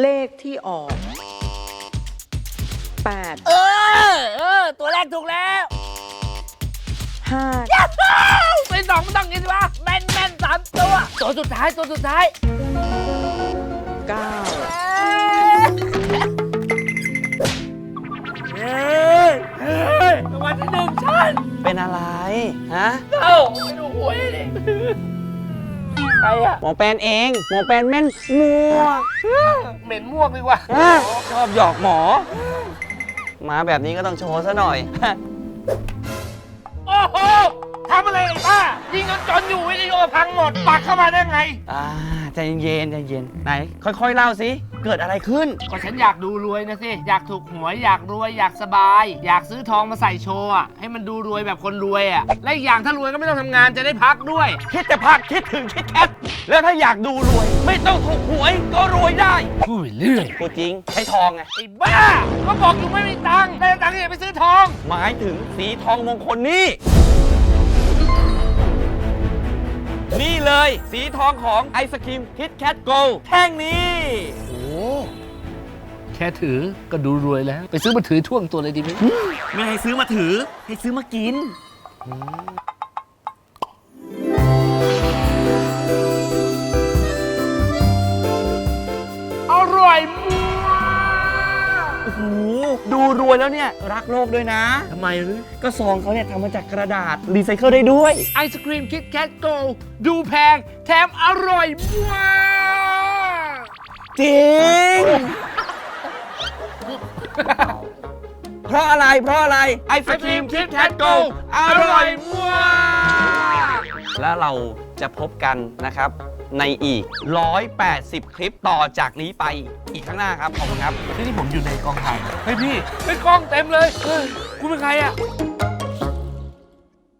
เลขที่ออก 8 เออ เออ ตัวแรกถูกแล้ว5เป็นสองมันต้องกินสิวะแม่นแม่นสามตัว ตัวสุดท้าย ตัวสุดท้าย9 เฮ้ยเฮ้ยรางวัลที่หนึ่งฉันเป็นอะไร ฮะ เอ้าไปดูหวยดิ ใครอะหมอแปนเอง หมอแปนแม่นมัวเหม็นม่วงดีกว่าอะชอบหยอกหมอ มาแบบนี้ก็ต้องโชว์ซะหน่อย โอ้โห ทำอะไรไอ้ป้ายิงจนจนอยู่วิดีโอพังหมดปักเข้ามาได้ไง อ่าใจเย็นใจเย็นไหน ค่อยๆเล่าสิ เกิดอะไรขึ้น ก็ฉันอยากดูรวยนะสิ อยากถูกหวย อยากรวย อยากสบาย อยากซื้อทองมาใส่โชว์อะให้มันดูรวยแบบคนรวยอะและอีกอย่างถ้ารวยก็ไม่ต้องทำงานจะได้พักด้วย คิดแต่พักคิดถึงคิดแคทแล้วถ้าอยากดูรวย ไม่ต้องถูกหวยก็รวยได้พูดไปเรื่อยพูดจริงใช้ทองไงไอ้บ้า ก็บอกอยู่ไม่มีตังค์ได้ตังค์ที่ไหนไปซื้อทอง หมายถึงสีทองมงคลนี่ สีทองของไอศครีมคิดแคทโกลแท่งนี้ โอ้แค่ถือก็ดูรวยแล้ว ไปซื้อมาถือท่วงตัวเลยดีไหมไม่ให้ซื้อมาถือ ให้ซื้อมากิน อ้โหดูรวยแล้วเนี่ย รักโลกด้วยนะ ทำไมหรือก็ซองเขาเนี่ยทำมาจากกระดาษรีไซเคิลได้ด้วย ไอศครีมคิดแคทโกดูแพง แถมอร่อยมากจริง เพราะอะไรเพราะอะไรไอศครีมคิดแคทโกลอร่อยมาก แล้วเราจะพบกันนะครับ ในอีก 180 คลิปต่อจากนี้ไปอีกข้างหน้าครับ ขอบคุณครับ ที่ที่ผมอยู่ในกองถ่ายเฮ้ยพี่เป็นกล้องเต็มเลยเฮ้ยคุณเป็นใครอะ